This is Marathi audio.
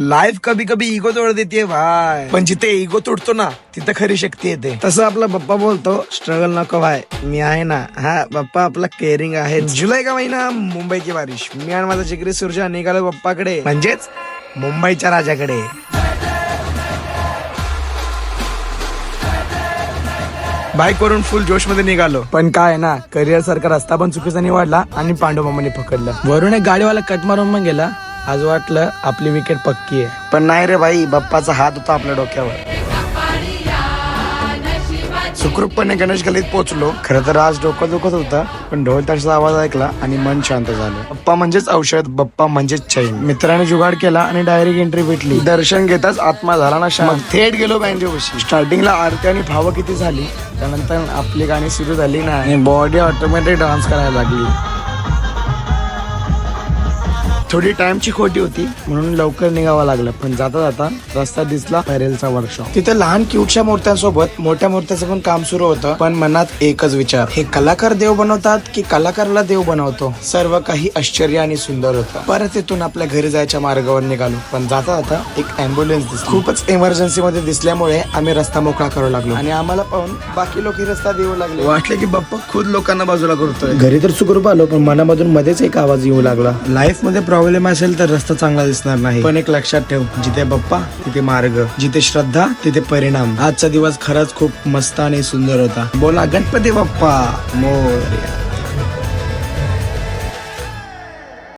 लाईफ कभी कभी इगो तोड देते भाई. पण जिथे इगो तुटतो ना तिथे खरी शक्ती येते. तसं आपला पप्पा बोलतो स्ट्रगल नको भाय मी आहे ना. हा पप्पा आपला केअरिंग आहे. जुलै का महिना? मुंबईची बारिश. मी आणि माझा जिगरी सुरजा निघालो बाप्पाकडे. म्हणजेच मुंबईच्या राजाकडे. बाईक वरून फुल जोशमध्ये निघालो. पण काय आहे ना करिअर सारखा रस्ता पण चुकीचा निवडला आणि पांडुमामाने पकडलं. वरून एक गाडीवाला कट मारून मग गेला. आज वाटलं आपली विकेट पक्की आहे. पण नाही रे भाई बाप्पाचा हात होता आपल्या डोक्यावर. सुखरूपपणे गणेश गल्लीत पोहोचलो. खरं तर आज डोकं दुखत होता पण ढोल ताशाचा आवाज ऐकला आणि मन शांत झालं. बप्पा म्हणजेच औषध बप्पा म्हणजेच चैन. मित्राने जुगाड केला आणि डायरेक्ट एंट्री भेटली. दर्शन घेताच आत्मा झाला ना शांत. थेट गेलो बँजोपाशी स्टार्टिंगला आरती आणि भाव किती झाली त्यानंतर आपली गाणी सुरू झाली ना आणि बॉडी ऑटोमॅटिक डान्स करायला लागली. थोडी टाइमची खोटी होती म्हणून लवकर निघावं लागलं. पण जाता जाता रस्ता दिसला पॅरेलचा वर्कशॉप. तिथे लहान क्यूटच्या मूर्त्यांसोबत मोठ्या मूर्त्याचं पण काम सुरू होतं पण मनात एकच विचार. हे कलाकार देव बनवतात की कलाकाराला देव बनवतो? सर्व काही आश्चर्य आणि सुंदर होतं. परत तिथून आपल्या घरी जायच्या मार्गावर निघालो. पण जाता जाता एक अँब्युलन्स दिसली. खूपच इमर्जन्सी मध्ये दिसल्यामुळे आम्ही रस्ता मोकळा करू लागलो. आणि आम्हाला पाहून बाकी लोक रस्ता देऊ लागले. वाटले की बाप्पा खुद लोकांना बाजूला करतोय. घरी तर सुखरूप आलो पण मनामधून मध्येच एक आवाज येऊ लागला. लाईफमध्ये प्रॉब्लेम असेल तर रस्ता चांगला दिसणार नाही. पण एक लक्षात ठेव जिथे बाप्पा तिथे मार्ग जिथे श्रद्धा तिथे परिणाम. आजचा दिवस खरंच खूप मस्त आणि सुंदर होता. बोला गणपती बाप्पा मोर्या.